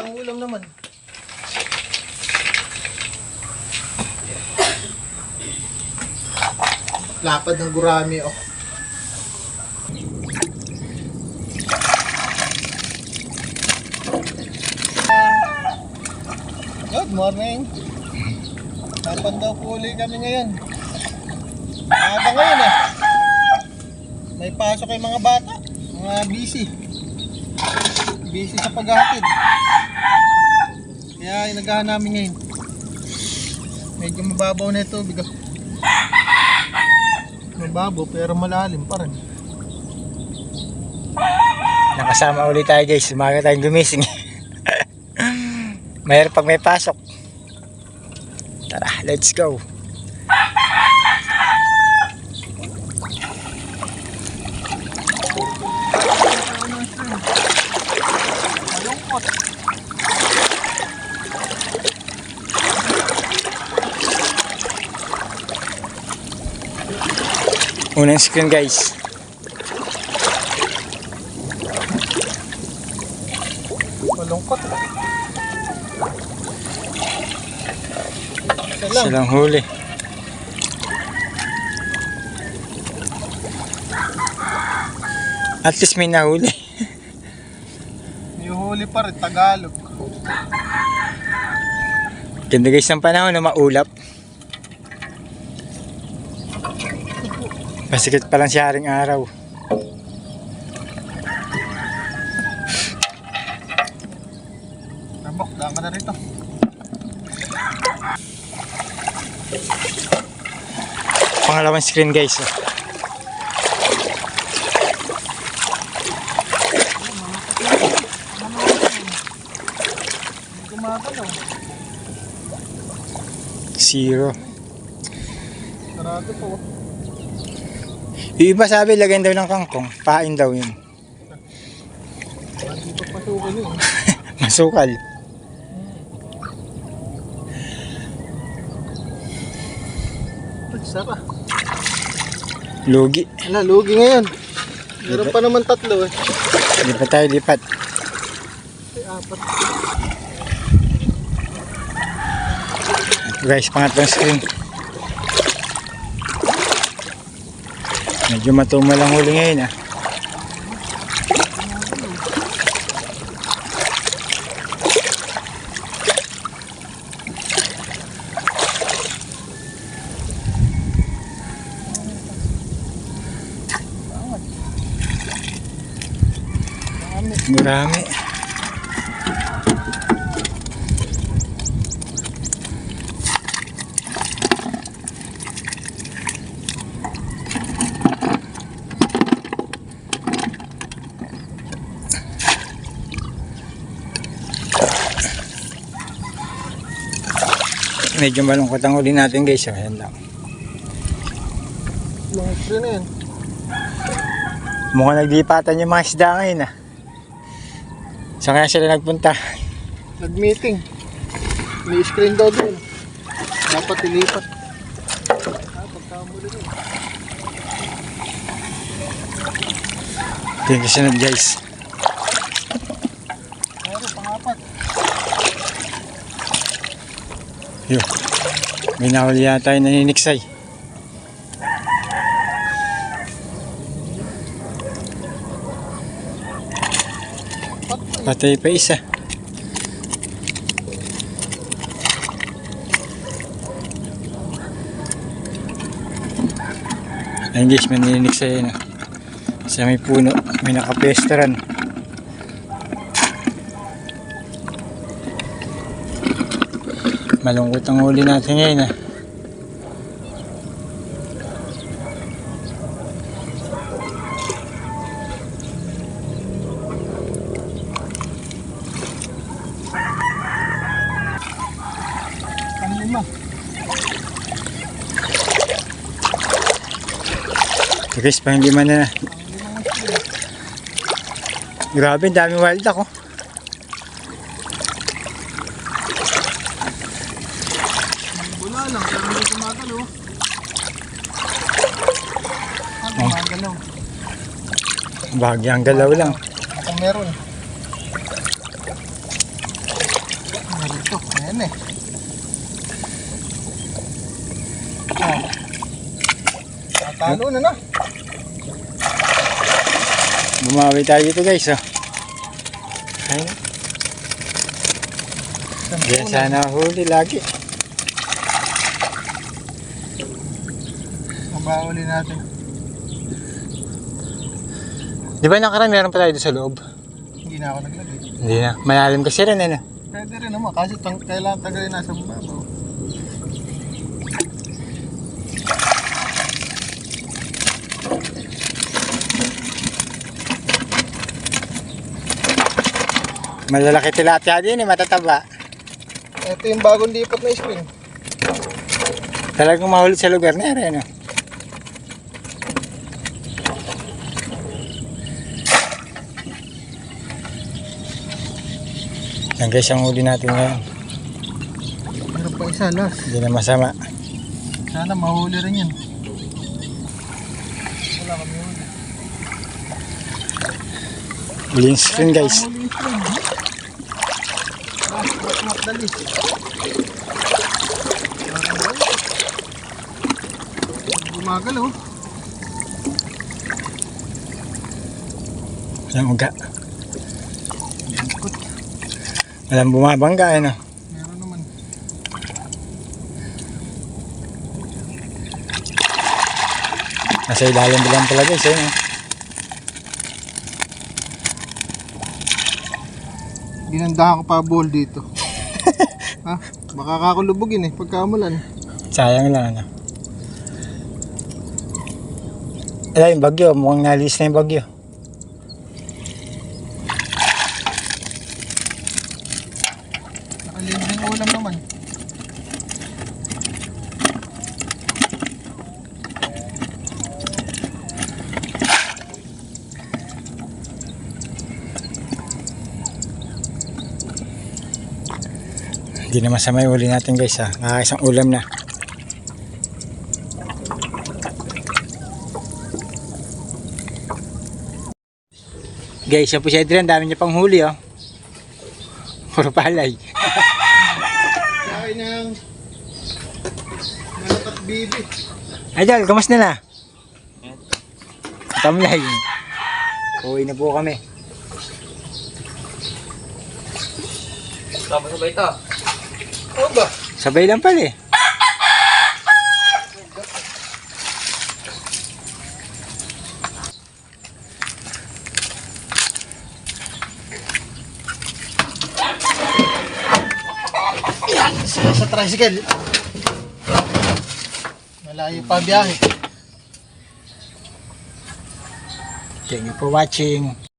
Isang ulam naman. Lapad ng gurami oh. Good morning. Lapad daw po ulit kami ngayon. Maaga ngayon eh. May pasok kay mga bata. Mga busy. Busy sa paghatid. Kaya inagahan namin ngayon. Medyo mababaw na ito. Bigo. Mababaw pero malalim pa rin. Nakasama ulit tayo guys. Umaga tayong gumising. Mayroon pag may pasok. Tara, let's go. Malungkot. Unang screen guys. Malungkot. Isa lang. Silang huli. At least may nahuli. Yung huli pa rin, Tagalog. Ganda guys ng panahon na maulap. Masikit pa lang si Haring Araw. Rabok, daan ka na rito. Pangalawang screen guys. gumagalaw. Zero. Sarado po. Yung iba sabi lagyan daw ng kangkong. Pain daw yun. Masukal. Ay, Sara. Lugi. Ala, lugi ngayon. Meron pa naman tatlo eh. Lipat tayo lipat. Ay, apat. Guys, pangatlong screen. Medyo matumal lang huli ngayon ah. Marami. Medyo malungkot ang huli natin guys. So, ayan lang. Mga screen na yan. Mukhang naglipatan yung mga isda ngayon ah. Saan kaya sila nagpunta? Nag-meeting. May screen daw doon. Dapat ilipat. Ah, pagkamuli na. Ito yung kasunod guys. Meron, pangapat. Yun. May nahuli yata yung naniniksay. Patay. Pa isa. Ayun guys, may naniniksay na. Sa may puno, may nakapestaran. Malungkot ang huli natin ngayon ah. Guys, pang lima na. Grabe, daming wild ako. Wala lang, pero hindi gumagalaw. Ah, gumagalaw. Bahagyang galaw lang. Kung meron. na eh. Oh. Natalo na na. Bumawi tayo dito guys oh. Ayun. Yan sana huli lagi. Mabahuli natin. Di ba nakaraan meron pa tayo doon sa loob? Hindi na ako naglagay. Hindi na. Malalim kasi rin ano. Pwede rin naman kasi tang kailangan tagalin nasa babaw. Malalaki tilapia din eh, matataba. Ito yung bagong lipot na spring. Talagang mahuli sa lugar na rin ano. Yan guys, ang huli natin ngayon. Meron pa isa last. Hindi na masama. Sana mahuli rin yan. Wala kami huli. Huling screen guys. Gumagal oh. Walang uga. Walang bumabangga ano. Meron naman. Nasa ilalim lang pala guys. Ayun, oh. Ginandahan ko pa ball dito. ha? Baka kakulubugin eh pagka umulan. Sayang lang ano. Ala yung bagyo. Mukhang nalis na yung bagyo. Nakalibreng ulam naman. Hindi na masama yung huli natin guys ha. Nakakaisang ulam na. Guys, siya po si Adrian. Dami niya pang huli oh. Puro palay. Kain ng manok at bibi. Idol, kamusta na? Tamlay. Uwi na po kami. Tapos ba ito? Oo ba? Sabay lang pala eh. Sa, sa tricycle. Malayo pa biyahe. Thank you for watching.